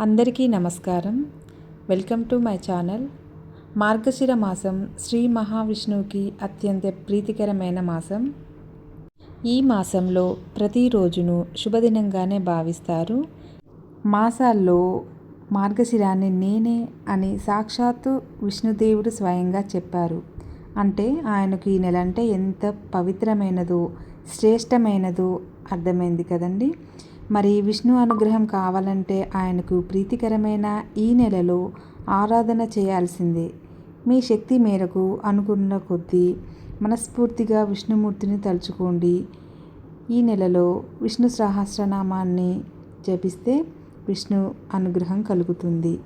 అందరికీ నమస్కారం. Welcome to my channel. Margashira మాసం శ్రీ మహావిష్ణువుకి అత్యంత ప్రీతికరమైన మాసం. ఈ మాసంలో ప్రతిరోజును శుభదినంగానే భావిస్తారు. మాసాల్లో మార్గశిరాన్ని నేనే అని సాక్షాత్తు విష్ణుదేవుడు స్వయంగా చెప్పారు. అంటే ఆయనకు ఈ నెల అంటే ఎంత పవిత్రమైనదో శ్రేష్టమైనదో అర్థమైంది కదండి. మరి విష్ణు అనుగ్రహం కావాలంటే ఆయనకు ప్రీతికరమైన ఈ నెలలో ఆరాధన చేయాల్సిందే. మీ శక్తి మేరకు అనుకున్న కొద్దీ మనస్ఫూర్తిగా విష్ణుమూర్తిని తలుచుకోండి. ఈ నెలలో విష్ణు సహస్రనామాన్ని జపిస్తే విష్ణు అనుగ్రహం కలుగుతుంది.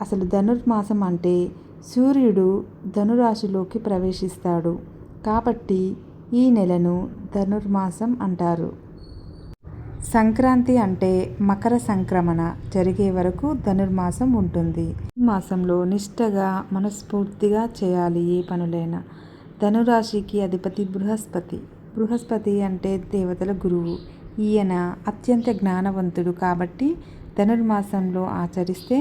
అసలు ధనుర్మాసం అంటే సూర్యుడు ధనురాశిలోకి ప్రవేశిస్తాడు. కాబట్టి ఈ నెలను ధనుర్మాసం అంటారు. సంక్రాంతి అంటే మకర సంక్రమణ జరిగే వరకు ధనుర్మాసం ఉంటుంది. మాసంలో నిష్టగా మనస్ఫూర్తిగా చేయాలి ఏ పనులైనా. ధనురాశికి అధిపతి బృహస్పతి. బృహస్పతి అంటే దేవతల గురువు. ఈయన అత్యంత జ్ఞానవంతుడు కాబట్టి ధనుర్మాసంలో ఆచరిస్తే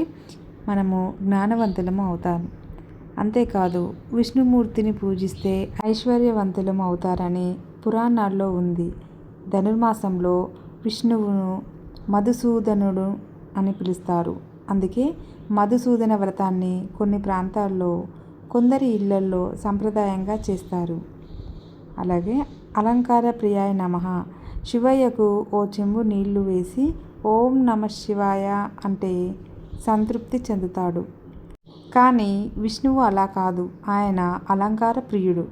మనము జ్ఞానవంతులము అవుతాము అంతేకాదు విష్ణుమూర్తిని పూజిస్తే ఐశ్వర్యవంతులం అవుతారని పురాణాల్లో ఉంది. ధనుర్మాసంలో విష్ణువును మధుసూదనుడు అని పిలుస్తారు. అందుకే మధుసూదన వ్రతాన్ని కొన్ని ప్రాంతాల్లో కొందరి ఇళ్ళల్లో సంప్రదాయంగా చేస్తారు. అలాగే అలంకార ప్రియాయ నమ. శివయ్యకు ఓ చెంబు నీళ్ళు వేసి ఓం నమ శివాయ అంటే సంతృప్తి చెందుతాడు. కానీ విష్ణువు అలా కాదు. ఆయన అలంకార ప్రియుడు.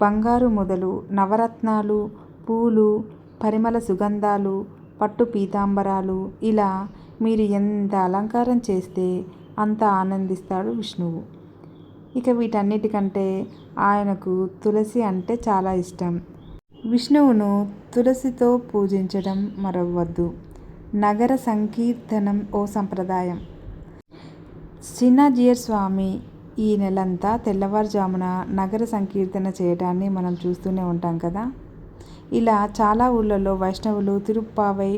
బంగారు మొదలు నవరత్నాలు పూలు పరిమళ సుగంధాలు పట్టు పీతాంబరాలు ఇలా మీరు ఎంత అలంకారం చేస్తే అంత ఆనందిస్తాడు విష్ణువు. ఇక వీటన్నిటికంటే ఆయనకు తులసి అంటే చాలా ఇష్టం. విష్ణువును తులసితో పూజించడం మరవద్దు. నగర సంకీర్తనం ఓ సంప్రదాయం. చిన్నజీయర్ స్వామి ఈ నెలంతా తెల్లవారుజామున నగర సంకీర్తన చేయడాన్ని మనం చూస్తూనే ఉంటాం కదా? ఇలా చాలా ఊళ్ళల్లో వైష్ణవులు తిరుప్పావై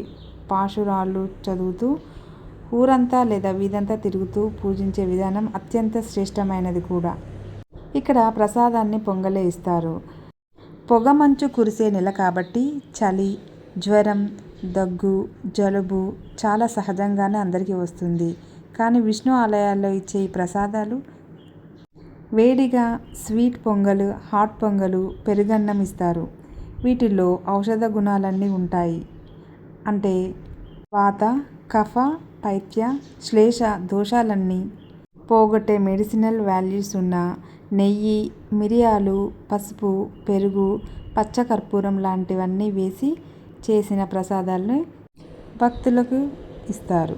పాశురాలు చదువుతూ ఊరంతా లేదా వీధంతా తిరుగుతూ పూజించే విధానం అత్యంత శ్రేష్టమైనది కూడా. ఇక్కడ ప్రసాదాన్ని పొంగలే ఇస్తారు. పొగమంచు కురిసే నెల కాబట్టి చలి జ్వరం దగ్గు జలుబు చాలా సహజంగానే అందరికీ వస్తుంది. కానీ విష్ణు ఆలయాల్లో ఇచ్చే ఈ ప్రసాదాలు వేడిగా స్వీట్ పొంగలు హాట్ పొంగలు పెరుగన్నం ఇస్తారు. వీటిల్లో ఔషధ గుణాలన్నీ ఉంటాయి. అంటే వాత కఫ పైత్య శ్లేష దోషాలన్నీ పోగొట్టే మెడిసినల్ వాల్యూస్ ఉన్న నెయ్యి మిరియాలు పసుపు పెరుగు పచ్చకర్పూరం లాంటివన్నీ వేసి చేసిన ప్రసాదాలని భక్తులకు ఇస్తారు.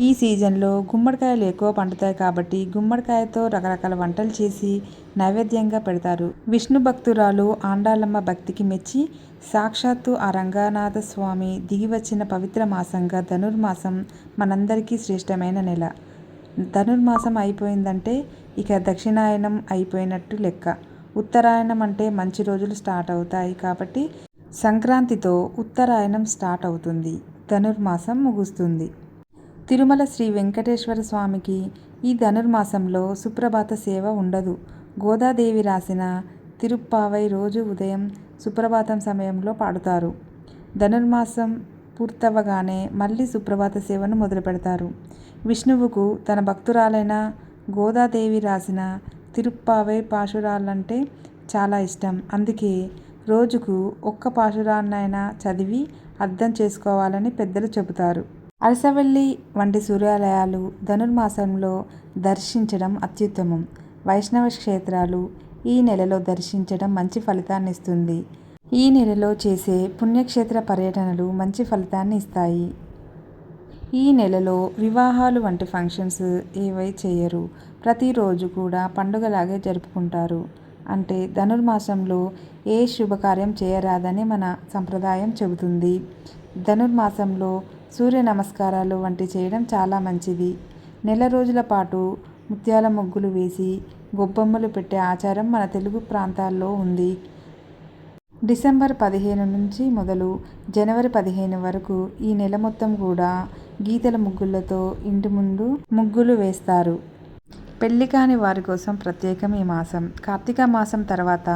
ఈ సీజన్లో గుమ్మడికాయలు ఎక్కువ పండుతాయి కాబట్టి గుమ్మడికాయతో రకరకాల వంటలు చేసి నైవేద్యంగా పెడతారు. విష్ణు భక్తురాలు ఆండాలమ్మ భక్తికి మెచ్చి సాక్షాత్తు ఆ రంగనాథ స్వామి దిగి వచ్చిన పవిత్ర మాసంగా ధనుర్మాసం మనందరికీ శ్రేష్టమైన నెల. ధనుర్మాసం అయిపోయిందంటే ఇక దక్షిణాయనం అయిపోయినట్టు లెక్క. ఉత్తరాయణం అంటే మంచి రోజులు స్టార్ట్ అవుతాయి కాబట్టి సంక్రాంతితో ఉత్తరాయణం స్టార్ట్ అవుతుంది. ధనుర్మాసం ముగుస్తుంది. తిరుమల శ్రీ వెంకటేశ్వర స్వామికి ఈ ధనుర్మాసంలో సుప్రభాత సేవ ఉండదు. గోదాదేవి రాసిన తిరుప్పావై రోజు ఉదయం సుప్రభాతం సమయంలో పాడుతారు. ధనుర్మాసం పూర్తవగానే మళ్ళీ సుప్రభాత సేవను మొదలు పెడతారు విష్ణువుకు తన భక్తురాలైన గోదాదేవి రాసిన తిరుప్పావై పాశురాలంటే చాలా ఇష్టం. అందుకే రోజుకు ఒక్క పాశురాన్నైనా చదివి అర్థం చేసుకోవాలని పెద్దలు చెబుతారు. అరసవల్లి వంటి సూర్యాలయాలు ధనుర్మాసంలో దర్శించడం అత్యుత్తమం. వైష్ణవ క్షేత్రాలు ఈ నెలలో దర్శించడం మంచి ఫలితాన్ని ఇస్తుంది. ఈ నెలలో చేసే పుణ్యక్షేత్ర పర్యటనలు మంచి ఫలితాన్ని ఇస్తాయి. ఈ నెలలో వివాహాలు వంటి ఫంక్షన్స్ ఏవై చేయరు. ప్రతిరోజు కూడా పండుగలాగే జరుపుకుంటారు. అంటే ధనుర్మాసంలో ఏ శుభకార్యం చేయరాదని మన సంప్రదాయం చెబుతుంది. ధనుర్మాసంలో సూర్య నమస్కారాలు వంటి చేయడం చాలా మంచిది. నెల రోజుల పాటు ముత్యాల ముగ్గులు వేసి గొబ్బమ్మలు పెట్టే ఆచారం మన తెలుగు ప్రాంతాల్లో ఉంది. డిసెంబర్ పదిహేను నుంచి మొదలు జనవరి పదిహేను వరకు ఈ నెల మొత్తం కూడా గీతల ముగ్గులతో ఇంటి ముందు ముగ్గులు వేస్తారు. పెళ్ళి కాని వారి కోసం ప్రత్యేకం ఈ మాసం. కార్తీక మాసం తర్వాత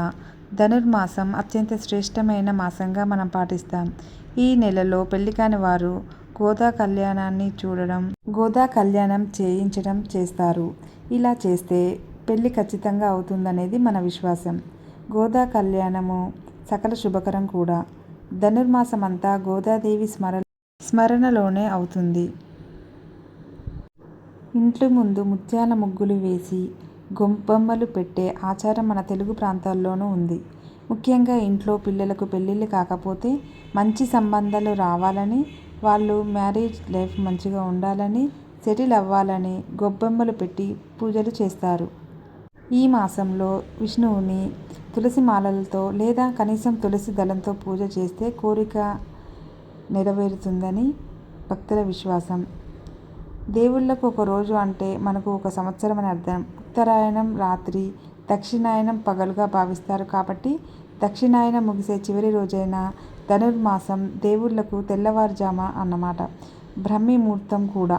ధనుర్మాసం అత్యంత శ్రేష్టమైన మాసంగా మనం పాటిస్తాం. ఈ నెలలో పెళ్ళి కాని వారు గోదా కళ్యాణాన్ని చూడడం గోదా కళ్యాణం చేయించడం చేస్తారు. ఇలా చేస్తే పెళ్ళి ఖచ్చితంగా అవుతుందనేది మన విశ్వాసం. గోదా కళ్యాణము సకల శుభకరం కూడా. ధనుర్మాసం అంతా గోదాదేవి స్మరణ స్మరణలోనే అవుతుంది. ఇంటి ముందు ముత్యాల ముగ్గులు వేసి గొంబొమ్మలు పెట్టే ఆచారం మన తెలుగు ప్రాంతాల్లోనూ ఉంది. ముఖ్యంగా ఇంట్లో పిల్లలకు పెళ్ళిళ్ళు కాకపోతే మంచి సంబంధాలు రావాలని వాళ్ళు మ్యారేజ్ లైఫ్ మంచిగా ఉండాలని సెటిల్ అవ్వాలని గొబ్బెమ్మలు పెట్టి పూజలు చేస్తారు. ఈ మాసంలో విష్ణువుని తులసి మాలలతో లేదా కనీసం తులసి దళంతో పూజ చేస్తే కోరిక నెరవేరుతుందని భక్తుల విశ్వాసం. దేవుళ్ళకు ఒక రోజు అంటే మనకు ఒక సంవత్సరం అని అర్థం. ఉత్తరాయణం రాత్రి దక్షిణాయనం పగలుగా భావిస్తారు కాబట్టి దక్షిణాయనం ముగిసే చివరి రోజైన ధనుర్మాసం దేవుళ్ళకు తెల్లవారుజామ అన్నమాట. బ్రహ్మీ ముహూర్తం కూడా.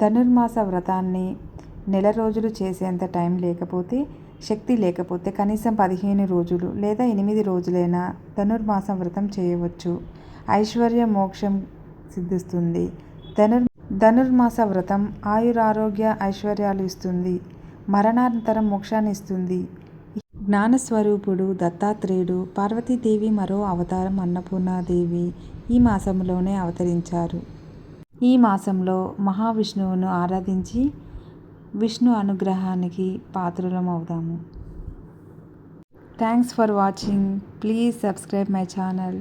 ధనుర్మాస వ్రతాన్ని నెల రోజులు చేసేంత టైం లేకపోతే శక్తి లేకపోతే కనీసం పదిహేను రోజులు లేదా ఎనిమిది రోజులైనా ధనుర్మాసం వ్రతం చేయవచ్చు. ఐశ్వర్య మోక్షం సిద్ధిస్తుంది. ధనుర్ ధనుర్మాస వ్రతం ఆయురారోగ్య ఐశ్వర్యాలు ఇస్తుంది. మరణానంతరం మోక్షాన్ని ఇస్తుంది. జ్ఞానస్వరూపుడు దత్తాత్రేయుడు పార్వతీదేవి మరో అవతారం అన్నపూర్ణాదేవి ఈ మాసంలోనే అవతరించారు. ఈ మాసంలో మహావిష్ణువును ఆరాధించి విష్ణు అనుగ్రహానికి పాత్రులం అవుదాము thanks for watching. Please subscribe my channel.